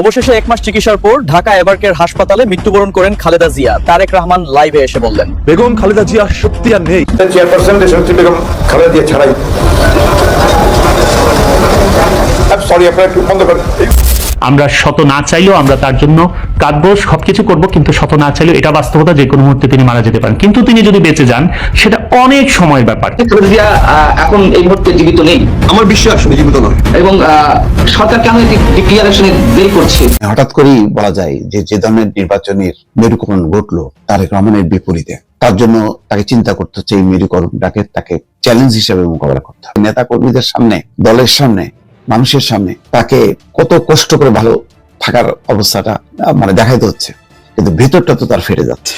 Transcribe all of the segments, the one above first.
অবশেষে এক মাস চিকিৎসার পর ঢাকা এবারকের হাসপাতালে মৃত্যুবরণ করেন খালেদা জিয়া। তারেক রহমান লাইভে এসে বললেন বেগম খালেদা জিয়া সত্যি আর নেই। চেয়ারপারসন দেশনেত্রী বেগম খালেদা জিয়া ছাড়াই। সরি আপনারা একটু বন্ধ করেন। আমরা শত না চাইলেও আমরা তার জন্য কাঁদবো সবকিছু করব কিন্তু শত না চাইলেও এটা বাস্তবতা যে কোনো মুহূর্তে তিনি মারা যেতে পারেন। কিন্তু তিনি যদি বেঁচে যান সেটা অনেক সময়ের ব্যাপার। খালেদা জিয়া এখন এই মুহূর্তে জীবিত নেই। আমার বিশ্বাস উনি জীবিত নয় এবং আহ, সরকার কেন ডিক্লিয়ারেশনে দেরি করছে? হঠাৎ করেই বলা যায় যে যে ধরনের নির্বাচনের মেরুকরণ ঘটলো তারেক রহমানের বিপরীতে। তার জন্য তাকে চিন্তা করতে হচ্ছে এই মেরুকরণটাকে তাকে চ্যালেঞ্জ হিসেবে মোকাবেলা করতে হবে। নেতা কর্মীদের সামনে দলের সামনে মানুষের সামনে তাকে কত কষ্ট করে ভালো থাকার অবস্থাটা আহ, মানে দেখাইতে হচ্ছে। কিন্তু ভেতরটা তো তার ফেটে যাচ্ছে।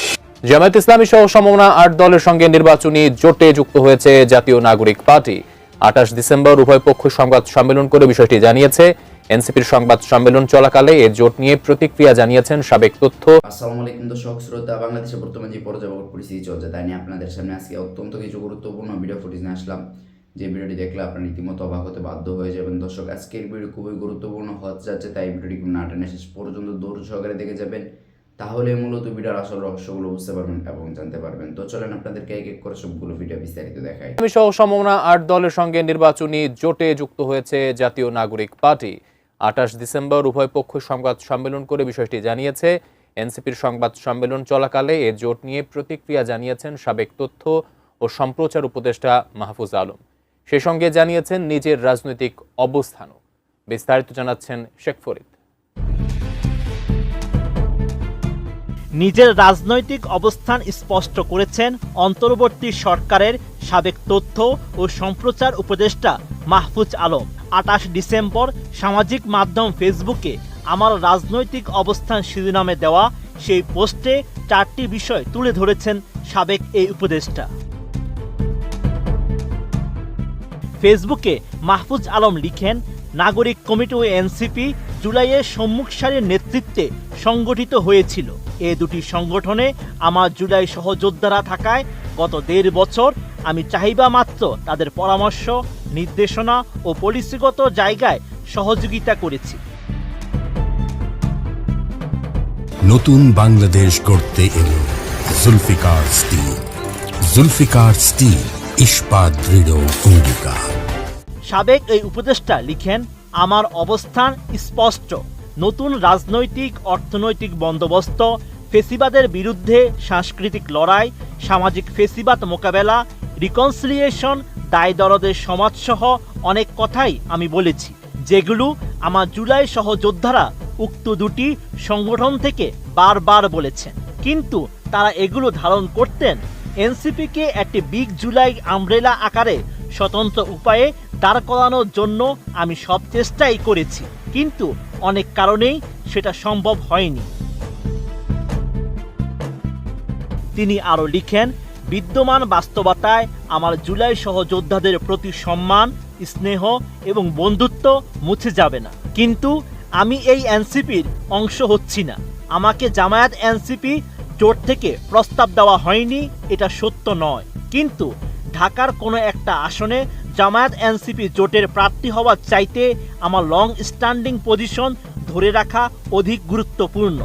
জামায়াত ইসলামী সহ সমমনা আট দলের সঙ্গে নির্বাচনী জোটে যুক্ত হয়েছে জাতীয় নাগরিক পার্টি। আঠাশ ডিসেম্বর উভয় পক্ষ সংবাদ সম্মেলন করে বিষয়টি জানিয়েছে। এনসিপির সংবাদ সম্মেলন চলাকালে এ জোট নিয়ে প্রতিক্রিয়া জানিয়েছেন সাবেক তথ্য। আসসালামু আলাইকুম দর্শক, শ্রোতা, বাংলাদেশে বর্তমানে যে পর্যাবক পরিস্থিতি চলছে তাই নিয়ে আপনাদের সামনে আজকে অত্যন্ত কিছু গুরুত্বপূর্ণ ভিডিও ফুটেজ নিয়ে আসলাম। যে ভিডিওটি দেখলে আপনারা রীতিমতো অবাক হতে বাধ্য হয়ে যাবেন। দর্শক, আজকের ভিডিও খুবই গুরুত্বপূর্ণ হতে যাচ্ছে, তাই ভিডিওটি না টেনে শেষ পর্যন্ত দূর সহকারে দেখে যাবেন। তাহলে মূলত ভিডিওর আসল রহস্যগুলো বুঝতে পারবেন এবং জানতে পারবেন। তো চলেন আপনাদেরকে এক এক করে সবগুলো ভিডিও বিস্তারিত দেখাই। ইসলামী সহ সমমনা আট দলের সঙ্গে নির্বাচনী জোটে যুক্ত হয়েছে জাতীয় নাগরিক পার্টি। আঠাশ ডিসেম্বর উভয় পক্ষ সংবাদ সম্মেলন করে বিষয়টি জানিয়েছে। এনসিপির সংবাদ সম্মেলন চলাকালে এ জোট নিয়ে প্রতিক্রিয়া জানিয়েছেন সাবেক তথ্য ও সম্প্রচার উপদেষ্টা মাহফুজ আলম। সে সঙ্গে জানিয়েছেন নিজের রাজনৈতিক অবস্থানও। বিস্তারিত জানাচ্ছেন শেখ ফরিদ। নিজের রাজনৈতিক অবস্থান স্পষ্ট করেছেন অন্তর্বর্তী সরকারের সাবেক তথ্য ও সম্প্রচার উপদেষ্টা মাহফুজ আলম। আঠাশ ডিসেম্বর সামাজিক মাধ্যম ফেসবুকে আমার রাজনৈতিক অবস্থান শিরোনামে দেওয়া সেই পোস্টে চারটি বিষয় তুলে ধরেছেন সাবেক এই উপদেষ্টা। ফেসবুকে মাহফুজ আলম লিখেন, নাগরিক কমিটি ও এনসিপি জুলাইয়ে সম্মুখ সারির নেতৃত্বে সংগঠিত হয়েছিল। এ দুটি সংগঠনে আমার জুলাই সহযোদ্ধারা থাকায় গত দেড় বছর আমি চাহিবা মাত্র তাদের পরামর্শ নির্দেশনা ও পলিসিগত জায়গায় সহযোগিতা করেছি। নতুন বাংলাদেশ গড়তে এলো জুলফিকার স্টিল। জুলফিকার স্টিল ইস্পাত দৃঢ় অঙ্গীকার। সাবেক এই উপদেষ্টা লিখেন আমার অবস্থান স্পষ্ট। নতুন রাজনৈতিক, অর্থনৈতিক বন্দোবস্ত, ফেসিবাদের বিরুদ্ধে সাংস্কৃতিক লড়াই, সামাজিক ফেসিবাদ মোকাবেলা রিকনসিলিয়েশন দায় দরদের সমাজসহ অনেক কথাই আমি বলেছি, যেগুলো আমার জুলাই সহযোদ্ধারা উক্ত দুটি সংগঠন থেকে বারবার বলেছেন। কিন্তু তারা এগুলো ধারণ করতেন, এনসিপিকে একটি বিগ জুলাই আমব্রেলা আকারে স্বতন্ত্র উপায়ে দাঁড় করানোর জন্য আমি সব চেষ্টাই করেছি, কিন্তু অনেক কারণেই সেটা সম্ভব হয়নি। তিনি আরও লিখেন, বিদ্যমান বাস্তবতায় আমার জুলাই সহযোদ্ধাদের প্রতি সম্মান, স্নেহ এবং বন্ধুত্ব মুছে যাবে না। কিন্তু আমি এই এনসিপির অংশ হচ্ছি না। আমাকে জামায়াত এনসিপি জোট থেকে প্রস্তাব দেওয়া হয়নি, এটা সত্য নয়। কিন্তু ঢাকার কোনো একটা আসনে জামায়াত এনসিপি জোটের প্রার্থী হওয়ার চাইতে আমার লং স্ট্যান্ডিং পজিশন ধরে রাখা অধিক গুরুত্বপূর্ণ।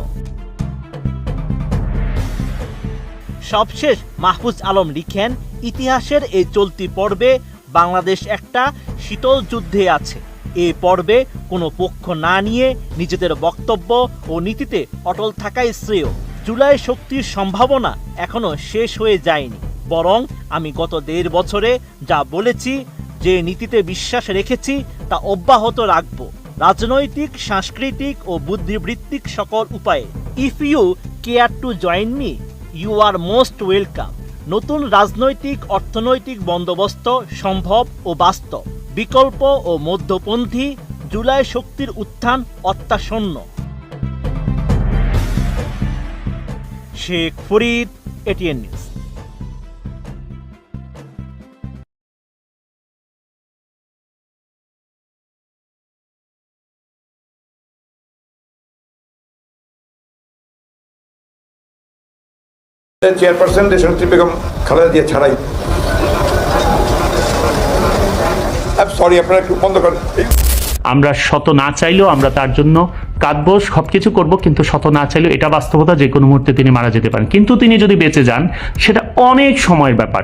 সবশেষ মাহফুজ আলম লিখেন, ইতিহাসের এই চলতি পর্বে বাংলাদেশ একটা শীতল যুদ্ধে আছে। এ পর্বে কোনো পক্ষ না নিয়ে নিজেদের বক্তব্য ও নীতিতে অটল থাকাই শ্রেয়। জুলাই শক্তির সম্ভাবনা এখনও শেষ হয়ে যায়নি। বরং আমি গত দেড় বছরে যা বলেছি যে নীতিতে বিশ্বাস রেখেছি, তা অব্যাহত রাখব। রাজনৈতিক, সাংস্কৃতিক ও বুদ্ধিবৃত্তিক সকল উপায়ে। If you care to join me you are most welcome নতুন রাজনৈতিক, অর্থনৈতিক বন্দোবস্ত সম্ভব ও বাস্তব। বিকল্প ও মধ্যপন্থী, জুলাই শক্তির উত্থান অত্যাসন্ন Sheikh Farid ATN news chairperson দেশনেত্রী বেগম খালেদা জিয়া ছাড়াই সরি আপনারা একটু বন্ধ করেন। আমরা শত না চাইলেও আমরা তার জন্য কাঁদবো সবকিছু করব কিন্তু শত না চাইলেও এটা বাস্তবতা যে কোনো মুহূর্তে তিনি মারা যেতে পারেন। কিন্তু তিনি যদি বেঁচে যান সেটা অনেক সময়ের ব্যাপার।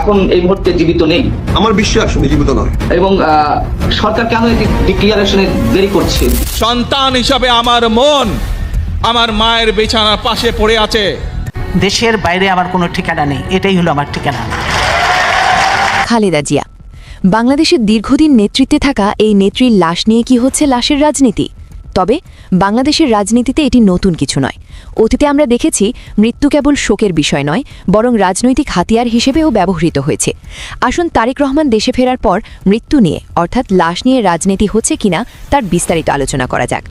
এখন এই মুহূর্তে জীবিত নেই। আমার বিশ্বাস উনি জীবিত নয় এবং আহ, সরকার কেন এই ডিক্লিয়ারেশনে দেরি করছে? সন্তান হিসাবে আমার মন আমার মায়ের বিছানার পাশে পড়ে আছে। দেশের বাইরে আমার কোনো ঠিকানা নেই, এটাই হলো আমার ঠিকানা। খালেদা জিয়া, বাংলাদেশের দীর্ঘদিন নেতৃত্বে থাকা এই নেত্রীর লাশ নিয়ে কি হচ্ছে লাশের রাজনীতি? তবে বাংলাদেশের রাজনীতিতে এটি নতুন কিছু নয়। অতীতে আমরা দেখেছি মৃত্যু কেবল শোকের বিষয় নয়, বরং রাজনৈতিক হাতিয়ার হিসেবেও ব্যবহৃত হয়েছে। আসুন তারেক রহমান দেশে ফেরার পর মৃত্যু নিয়ে, অর্থাৎ লাশ নিয়ে রাজনীতি হচ্ছে কিনা তার বিস্তারিত আলোচনা করা যাক।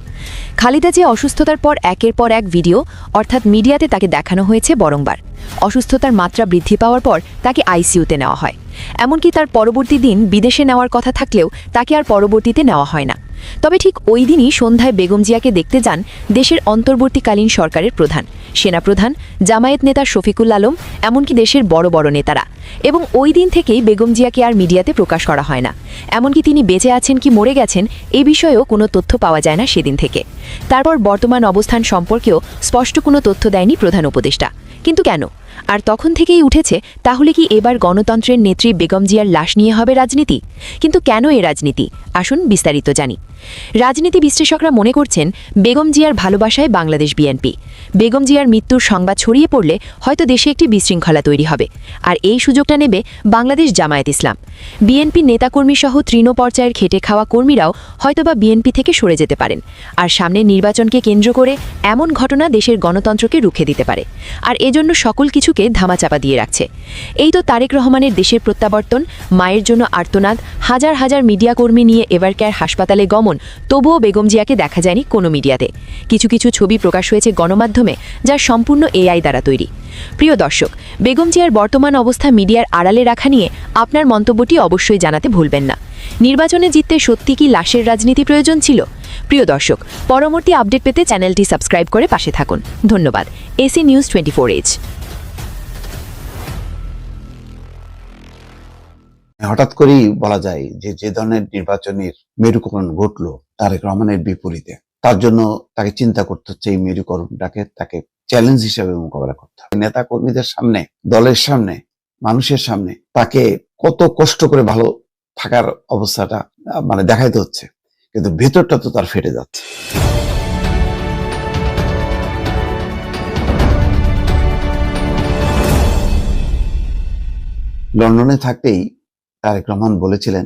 খালিদা যে অসুস্থতার পর একের পর এক ভিডিও, অর্থাৎ মিডিয়াতে তাকে দেখানো হয়েছে বরংবার। অসুস্থতার মাত্রা বৃদ্ধি পাওয়ার পর তাকে আইসিইউতে নেওয়া হয়। এমনকি তার পরবর্তী দিন বিদেশে নেওয়ার কথা থাকলেও তাকে আর পরবর্তীতে নেওয়া হয় না। তবে ঠিক ওই দিনই সন্ধ্যায় বেগম জিয়াকে দেখতে যান দেশের অন্তর্বর্তীকালীন সরকারের প্রধান, সেনাপ্রধান, জামায়াত নেতা শফিকুল আলম, এমনকি দেশের বড় বড় নেতারা। এবং ওই দিন থেকেই বেগম জিয়াকে আর মিডিয়াতে প্রকাশ করা হয় না। এমনকি তিনি বেঁচে আছেন কি মরে গেছেন এ বিষয়েও কোনো তথ্য পাওয়া যায় না সেদিন থেকে। তারপর বর্তমান অবস্থান সম্পর্কেও স্পষ্ট কোনো তথ্য দেয়নি প্রধান উপদেষ্টা। কিন্তু কেন? আর তখন থেকেই উঠেছে, তাহলে কি এবার গণতন্ত্রের নেত্রী বেগম জিয়ার লাশ নিয়ে হবে রাজনীতি? কিন্তু কেন এ রাজনীতি? আসুন বিস্তারিত জানি। রাজনীতি বিশ্লেষকরা মনে করছেন বেগম জিয়ার ভালোবাসায় বাংলাদেশ বিএনপি। বেগম জিয়ার মৃত্যুর সংবাদ ছড়িয়ে পড়লে হয়তো দেশে একটি বিশৃঙ্খলা তৈরি হবে। আর এই সুযোগটা নেবে বাংলাদেশ জামায়াত ইসলাম। বিএনপি নেতাকর্মী সহ তৃণ পর্যায়ের খেটে খাওয়া কর্মীরাও হয়তোবা বিএনপি থেকে সরে যেতে পারেন। আর সামনের নির্বাচনকে কেন্দ্র করে এমন ঘটনা দেশের গণতন্ত্রকে রুখে দিতে পারে। আর এজন্য সকল কিছুকে ধামাচাপা দিয়ে রাখছে। এই তো তারেক রহমানের দেশের প্রত্যাবর্তন, মায়ের জন্য আর্তনাদ, হাজার হাজার মিডিয়া কর্মী নিয়ে এভারকেয়ার হাসপাতালে গমন। তবুও বেগম জিয়াকে দেখা যায়নি কোনো মিডিয়াতে। কিছু কিছু ছবি প্রকাশ হয়েছে গণমাধ্যমে, যা সম্পূর্ণ এআই দ্বারা তৈরি। প্রিয় দর্শক, বেগম জিয়ার বর্তমান অবস্থা মিডিয়ার আড়ালে রাখা নিয়ে আপনার মন্তব্যটি অবশ্যই জানাতে ভুলবেন না। নির্বাচনে জিততে সত্যি কি লাশের রাজনীতি প্রয়োজন ছিল? প্রিয় দর্শক, পরবর্তী আপডেট পেতে চ্যানেলটি সাবস্ক্রাইব করে পাশে থাকুন। ধন্যবাদ। AC news twenty H. হঠাৎ করেই বলা যায় যে যে ধরনের নির্বাচনের মেরুকরণ ঘটলো তারেক রহমানের বিপরীতে, তার জন্য তাকে চিন্তা করতে হচ্ছে এই মেরুকরণটাকে তাকে চ্যালেঞ্জ হিসেবে মোকাবেলা করতে হবে। নেতা কর্মীদের সামনে, দলের সামনে, মানুষের সামনে তাকে কত কষ্ট করে ভালো থাকার অবস্থাটা মানে দেখাইতে হচ্ছে, কিন্তু ভেতরটা তো তার ফেটে যাচ্ছে। লন্ডনে থাকতেই তারেক রহমান বলেছিলেন,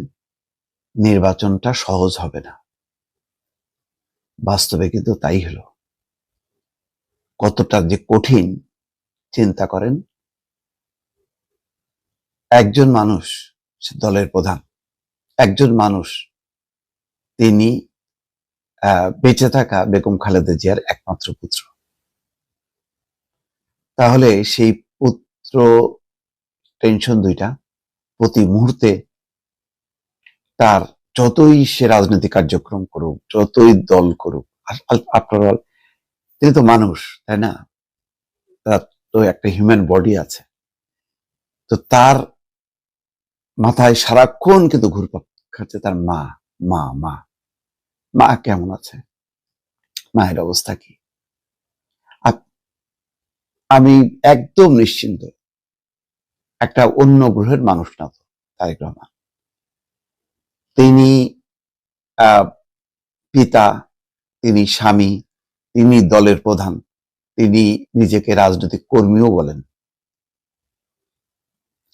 নির্বাচনটা সহজ হবে না। বাস্তবে কিন্তু তাই হলো। কতটা যে কঠিন চিন্তা করেন? একজন মানুষ দলের প্রধান, একজন মানুষ, তিনি বেঁচে থাকা বেগম খালেদা জিয়ার একমাত্র পুত্র। তাহলে সেই পুত্র টেনশন দুইটা। প্রতি মুহূর্তে তার যতই সে রাজনৈতিক কার্যক্রম করুক, যতই দল করুক আফটার অল তিনি তো মানুষ, তাই না? তার তো একটা হিউম্যান বডি আছে। তো তার মাথায় সারাক্ষণ কিন্তু ঘুরপাক খাচ্ছে তার মা মা মা। মা কেমন আছে? মায়ের অবস্থা কি? আমি একদম নিশ্চিন্ত একটা অন্য গ্রহের মানুষ না তো, তারেক রহমান। তিনি পিতা, তিনি স্বামী, তিনি দলের প্রধান, তিনি নিজেকে রাজনৈতিক কর্মীও বলেন।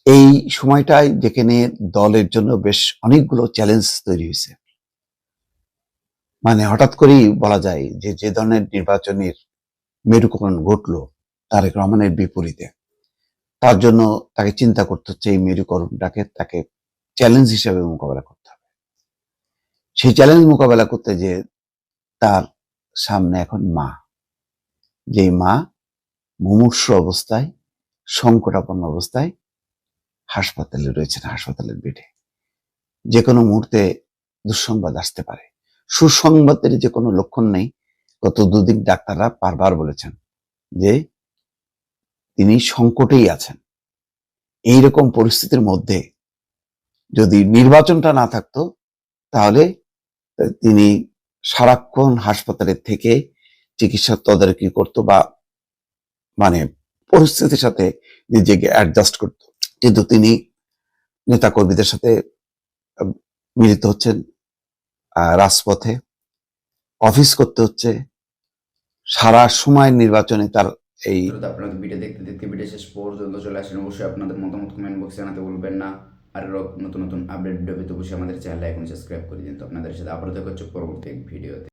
এই সময়টায় যেখানে দলের জন্য বেশ অনেকগুলো চ্যালেঞ্জ তৈরি হয়েছে। মানে হঠাৎ করেই বলা যায় যে যে ধরনের নির্বাচনের মেরুকরণ ঘটলো তারেক রহমানের বিপরীতে। তার জন্য তাকে চিন্তা করতে হচ্ছে, এই মেরুকরণটাকে তাকে চ্যালেঞ্জ হিসেবে মোকাবেলা করতে হবে। সেই চ্যালেঞ্জ মোকাবেলা করতে যে তার সামনে এখন মা। যে মা মুমূর্ষ অবস্থায়, সংকটাপন্ন অবস্থায় হাসপাতালে রয়েছেন হাসপাতালের বেডে। যে কোনো মুহূর্তে দুঃসংবাদ আসতে পারে। সুসংবাদের যে কোনো লক্ষণ নেই। গত দুদিন ডাক্তাররা বারবার বলেছেন যে তিনি সংকটেই আছেন। এই রকম পরিস্থিতির মধ্যে যদি নির্বাচনটা না থাকতো, তাহলে তিনি সারাক্ষণ হাসপাতালের থেকে চিকিৎসা তদারকি করত বা মানে পরিস্থিতির সাথে নিজেকে অ্যাডজাস্ট করত। কিন্তু তিনি নেতাকর্মীদের সাথে মিলিত হচ্ছেন রাজপথে, অফিস করতে হচ্ছে, সারা সময় নির্বাচনে তার এই তো আপনাদের ভিডিও দেখতে দেখতে ভিডিও শেষ পর্যন্ত চলে আসেন। অবশ্যই আপনাদের মতামত কমেন্ট বক্সে জানাতে ভুলবেন না। আর নতুন নতুন আপডেট ভিডিও পেতে অবশ্যই আমাদের চ্যানেল এখন সাবস্ক্রাইব করে দিন। তো আপনাদের সাথে আবার দেখা হচ্ছে পরবর্তী ভিডিওতে